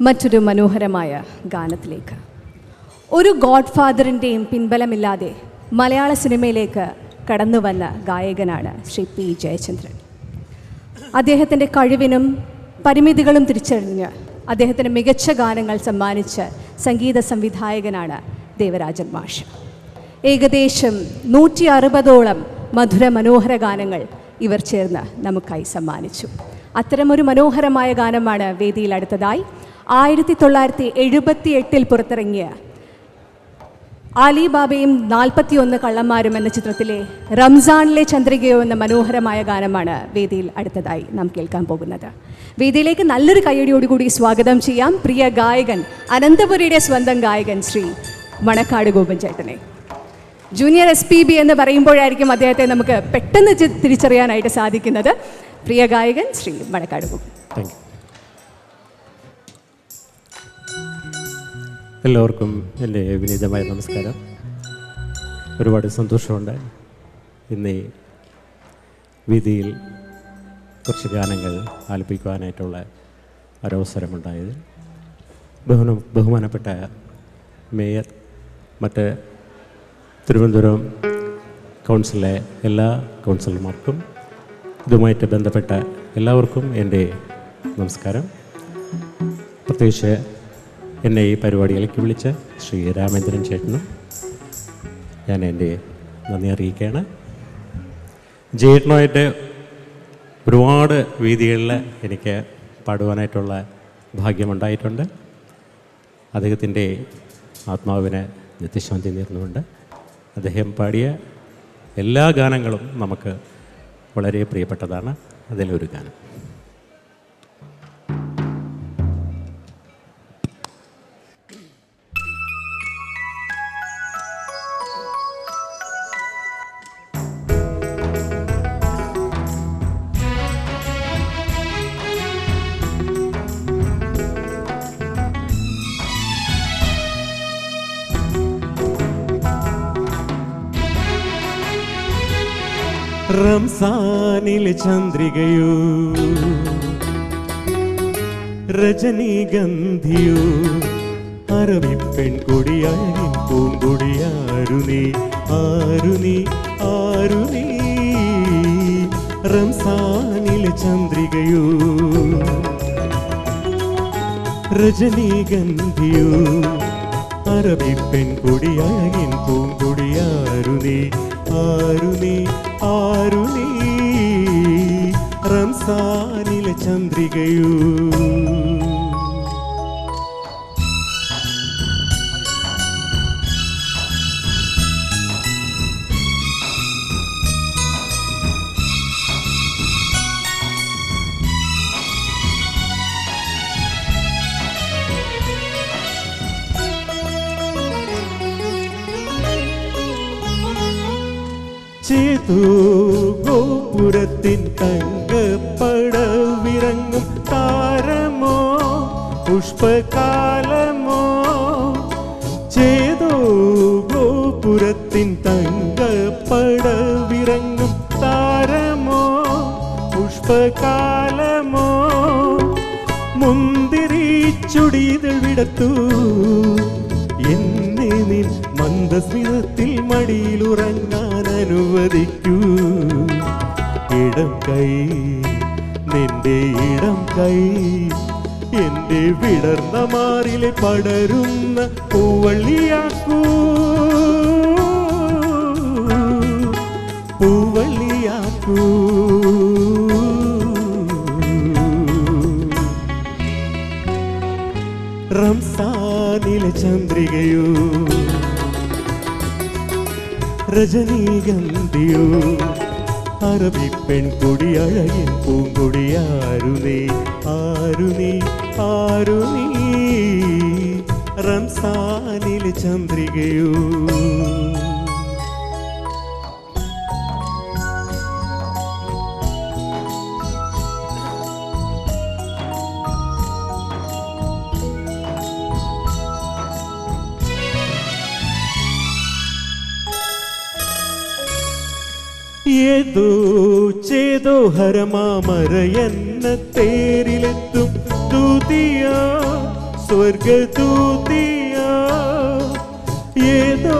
മറ്റൊരു മനോഹരമായ ഗാനത്തിലേക്ക്. ഒരു ഗോഡ് ഫാദറിന്റെയും പിൻബലമില്ലാതെ മലയാള സിനിമയിലേക്ക് കടന്നു വന്ന ഗായകനാണ് ശ്രീ പി ജയചന്ദ്രൻ. അദ്ദേഹത്തിന്റെ കഴിവിനും പരിമിതികളും തിരിച്ചറിഞ്ഞ് അദ്ദേഹത്തിന് മികച്ച ഗാനങ്ങൾ സമ്മാനിച്ച സംഗീത സംവിധായകനാണ് ദേവരാജൻ മാഷ്. ഏകദേശം നൂറ്റി അറുപതോളം മധുര മനോഹര ഗാനങ്ങൾ ഇവർ ചേർന്ന് നമുക്കായി സമ്മാനിച്ചു. അത്തരമൊരു മനോഹരമായ ഗാനമാണ് വേദിയിൽ അടുത്തതായി ആയിരത്തി തൊള്ളായിരത്തി എഴുപത്തി എട്ടിൽ പുറത്തിറങ്ങിയ അലിബാബയും നാൽപ്പത്തിയൊന്ന് കള്ളന്മാരും എന്ന ചിത്രത്തിലെ റംസാനിലെ ചന്ദ്രികയോ എന്ന മനോഹരമായ ഗാനമാണ് വേദിയിൽ അടുത്തതായി നാം കേൾക്കാൻ പോകുന്നത്. വേദിയിലേക്ക് നല്ലൊരു കയ്യടിയോടുകൂടി സ്വാഗതം ചെയ്യാം പ്രിയ ഗായകൻ അനന്തപുരിയുടെ സ്വന്തം ഗായകൻ ശ്രീ മണക്കാട് ഗോപൻ ചേട്ടനെ. ജൂനിയർ എസ് പി ബി എന്ന് പറയുമ്പോഴായിരിക്കും അദ്ദേഹത്തെ നമുക്ക് പെട്ടെന്ന് തിരിച്ചറിയാനായിട്ട് സാധിക്കുന്നത്. പ്രിയ ഗായകൻ ശ്രീ മണക്കാട് ഗോപൻ. താങ്ക് യു എല്ലാവർക്കും എന്റെ വിനീതമായ നമസ്കാരം. ഒരുപാട് സന്തോഷമുണ്ട്. ഇന്ന് ഈ വേദിയിൽ കുറച്ച് ഗാനങ്ങൾ ആലപിക്കുവാനായിട്ടുള്ള ഒരവസരമുണ്ടായത്. ബഹുന ബഹുമാനപ്പെട്ട മേയർ മറ്റ് തിരുവനന്തപുരം കൗൺസിലിലെ എല്ലാ കൗൺസിലർമാർക്കും ഇതുമായിട്ട് ബന്ധപ്പെട്ട എല്ലാവർക്കും എന്റെ നമസ്കാരം. പ്രത്യേകിച്ച് എന്നെ ഈ പരിപാടിയിലേക്ക് വിളിച്ച ശ്രീ രാമേന്ദ്രൻ ചേട്ടനും ഞാൻ എന്റെ നന്ദി അറിയിക്കുകയാണ്. ജേട്ടനുമായിട്ട് ഒരുപാട് വേദികളിൽ എനിക്ക് പാടുവാനായിട്ടുള്ള ഭാഗ്യമുണ്ടായിട്ടുണ്ട്. അദ്ദേഹത്തിന്റെ ആത്മാവിന് നിത്യശാന്തി നേർന്നുകൊണ്ട് അദ്ദേഹം പാടിയ എല്ലാ ഗാനങ്ങളും നമുക്ക് വളരെ പ്രിയപ്പെട്ടതാണ്. അതിലൊരു ഗാനം. റംസാനിലെ ചന്ദ്രികയോ രജനീഗന്ധിയോ അറബി പെൺകൊടിയായി പൂങ്കൊടിയാരുണി നീ ആരു നീ ആരു നീ റംസാനിലെ ചന്ദ്രികയോ രജനീഗന്ധിയോ അറബി പെൺകൊടിയായി പൂങ്കൊടിയാരു റംസാനിലെ ചന്ദ്രികയോ ചേതോ ഗോപുരത്തിൻ തങ്കപ്പടവിറങ്ങും താരമോ പുഷ്പകാലമോ? ചേതു ഗോപുരത്തിൻ തങ്കപ്പടവിറങ്ങും താരമോ പുഷ്പകാലമോ? മുന്തിരി ചുടിതൾ വിടത്തു. എന്നെ നിൻ മന്ദസ്മിതത്തിൽ മടിയിലുറങ്ങാൻ അനുവദിക്കൂ. ഇടം കൈ നിന്റെ ഇടം കൈ. എന്റെ വിടർന്ന മാറിലെ പടരുന്ന പൂവള്ളിയാക്കൂ. പൂവള്ളിയാക്കൂ. റംസാനിലെ ചന്ദ്രികയോ രജനീഗന്ധിയോ? അറബി പെൺകൊടി അഴകിൻ പൂങ്കൊടി നീ ആരു നീ ആരു നീ റംസാനിലെ ചന്ദ്രികയോ? ഏതോ ചേതോ ഹരമാമറയെന്ന തേരിലെത്തും ദൂതിയോ സ്വർഗദൂതിയോ ഏതോ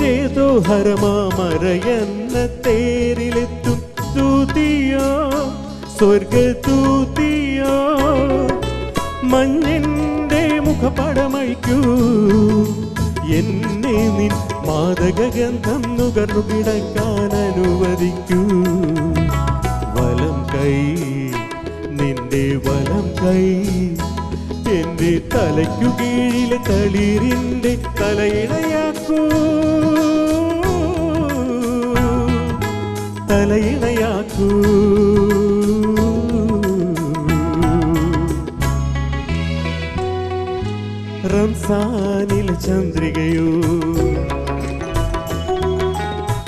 ചേതോ ഹരമാമറയെന്ന തേരിലെത്തും ദൂതിയോ സ്വർഗദൂതിയോ മഞ്ഞിന്റെ മുഖപടമഴിക്കൂ എന്നെ നിൻ മാതകഗന്ധം നുകർന്നു കിടക്കാൻ അനുവദിക്കൂ വലം കൈ നിന്റെ വലം കൈ. എന്റെ തലയ്ക്കു കീഴിലെ തളിരിന്റെ തലയിണയാക്കൂ തലയിണയാക്കൂ റംസാനിൽ ചന്ദ്രികയോ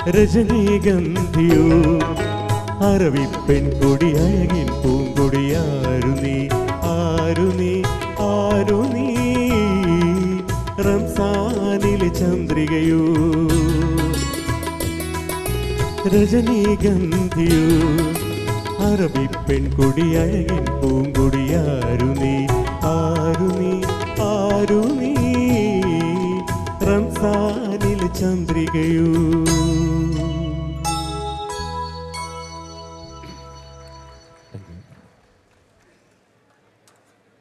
രജനീഗന്ധിയോ? അറവിപ്പെൺകൊടി അഴകിൻ പൂങ്കൊടിയാരു നീ? ആരു നീ? ആരു നീ? റംസാനിലെ ചന്ദ്രികയോ? രജനീഗന്ധിയോ? അറബിപ്പെൺകൊടി അഴകിൻ പൂങ്കൊടി നീ? ആരു നീ? ആരു നീ? റംസാനിൽ ചന്ദ്രികയോ?